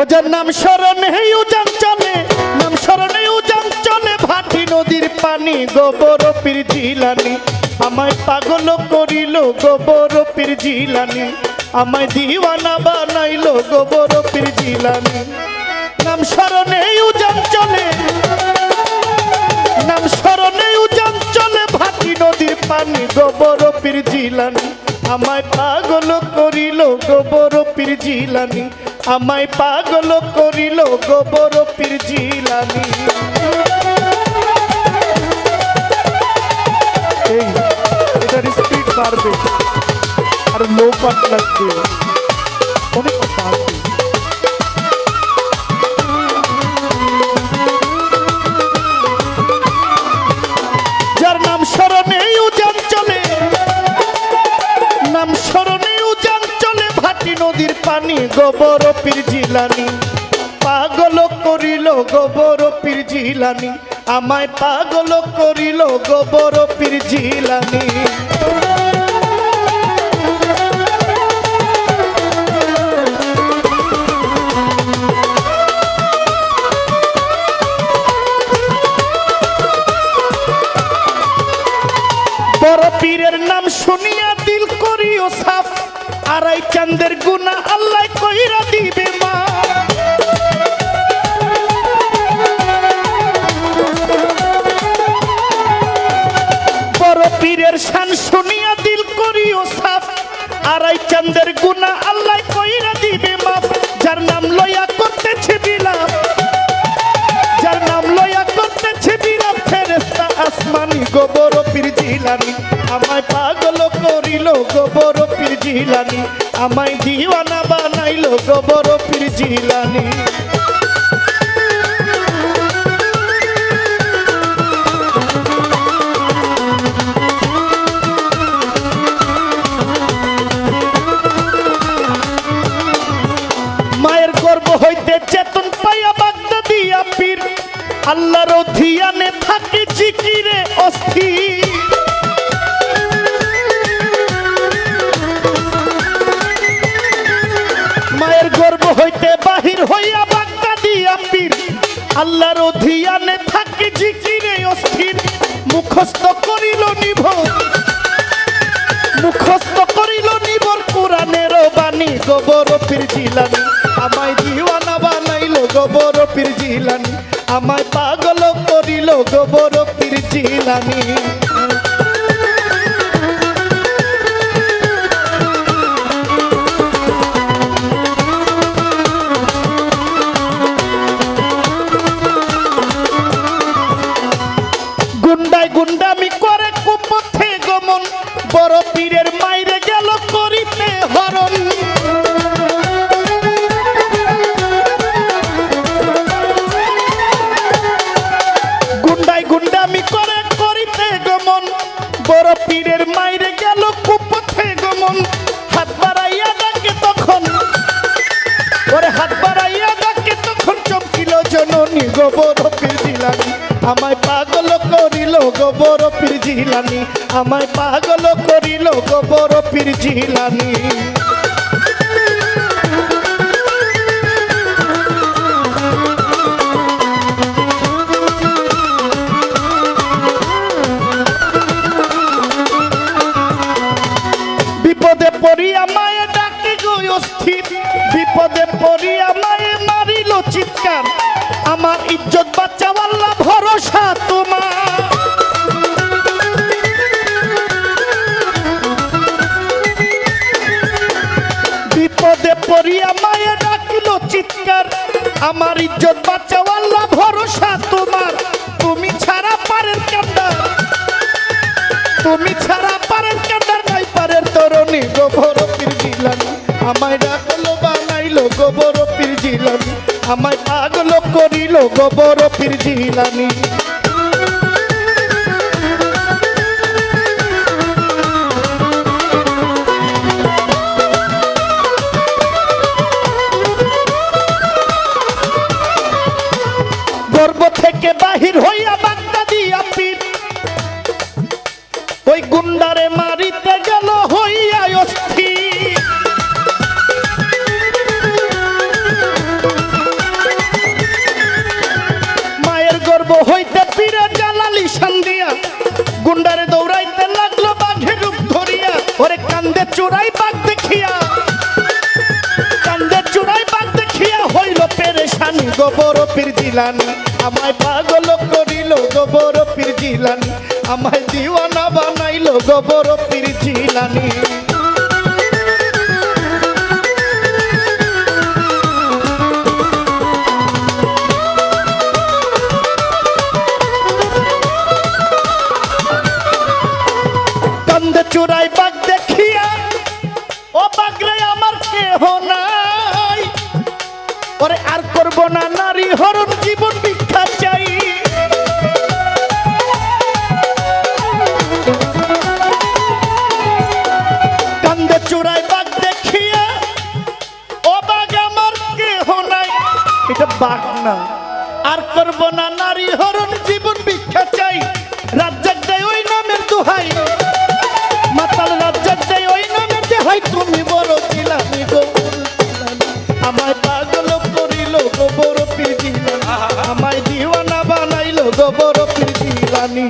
ওজার নাম স্মরণে উজান চলে। নাম স্মরণে উজান চলে। ভাটি নদীর পানি, গোবর পীর জিলানি। আমায় পাগল করিল গোবর পীর জিলানি। আমায় দিওয়ানা বানাইল গোবর পীর জিলানি। নাম স্মরণে উজান চলে। নাম স্মরণে উজান চলে। ভাটি নদীর পানি, গোবর পীর জিলানি। আমায় পাগল করিল গোবর পীর জিলানি। আমায় পাগল করিল গোবর পীর এই এটার স্পিড বাড়বে। আর লো পাট লাগবে। গোবর পীর জিলানি। পাগল করিল গোবর পীর জিলানি। আমায় পাগল করিল গোবর পীর জিলানি। বড় পীরের নাম শুনিয়া দিল করিও সাফ। আড়াই চান্দের গুণা আল্লাহ কইরা দিবে মা। বড় পীরের শান শুনিয়া দিল করিও সাফ। আড়াই চান্দের গুণা আল্লাহ কইরা দিবে মাফ। যার নাম লইয়া করতেছে বিলাপ। যার নাম লইয়া করতেছে বিরাট ফেরেস্তা আসমানি গোবর পীর জিলানি। আমায় পাগল করিল গোবর পীর জিলানি, আমায় দিওয়ানা বানাইল গোবর পীর জিলানি। মায়ের গর্ব হইতে চেতন পাইয়া বাগদা দিয়া পীর। আল্লাহর ধিয়ানে থাকে জিকিরে অস্থির। আল্লাহর অধিয়ানে থাকে জিকিরে অস্থির। মুখস্থ করিল নিভর। মুখস্থ করিল নিবর কোরআনের বাণী। গোবর পীর জিলানি, আমায় দিওয়ানা বানাইল গোবর পীর জিলানি, আমায় পাগল করিল গোবর পীর জিলানি। বড় পীরের মাইরে গেল কুপথে গমন হাত বাড়াইয়া ডাকে তখন। ওরে হাত বাড়াইয়া ডাকে তখন চমকিল জননী গোবর পীর জিলানি। আমায় পাগল করিল গোবর পীর জিলানি। আমায় পাগল করিল গোবর পীর জিলানি। বিপদে পড়িয়া মায়ে মারিল চিৎকার। আমার ইজ্জত বাচ্চা আল্লাহ, ভরসা তোমার। বিপদে পড়িয়া মায়ে ডাকিল চিৎকার। আমার ইজ্জত ভরসা তোমার। তুমি ছাড়া পারেন কান্দার। তুমি ছাড়া পারেন কান্দার নাই, পারের তরুণী জিলানি আমায় জিলানি আমায় পাগল করিল গোবর পীর জিলানি। গর্ব থেকে বাহির হইয়া চোরাই বাঘ দেখিয়া কান্দের চোরাই বাঘ দেখিয়া হইল পেরেশানি গোবর পীর জিলানি। আমায় পাগল করিল গোবর পীর জিলানি। আমায় দিওয়ানা বানাইল গোবর পীর জিলানি। আর করব না নারী হরণ জীবন ভিক্ষা চাই। কান্দে চূড়ায় বাঘ দেখিয়া ও বাঘ আমার কেহ নাই। এটা বাঘ না। আর করব না নারী হরণ জীবন ভিক্ষা চাই। রাজ্জাক দেয় ওই নামের দুহাই। মাতাল রাজ্জাক দেয় ওই নামের দেহাই। তুমি বড় ছিলামি গো। আমার বাঘ গো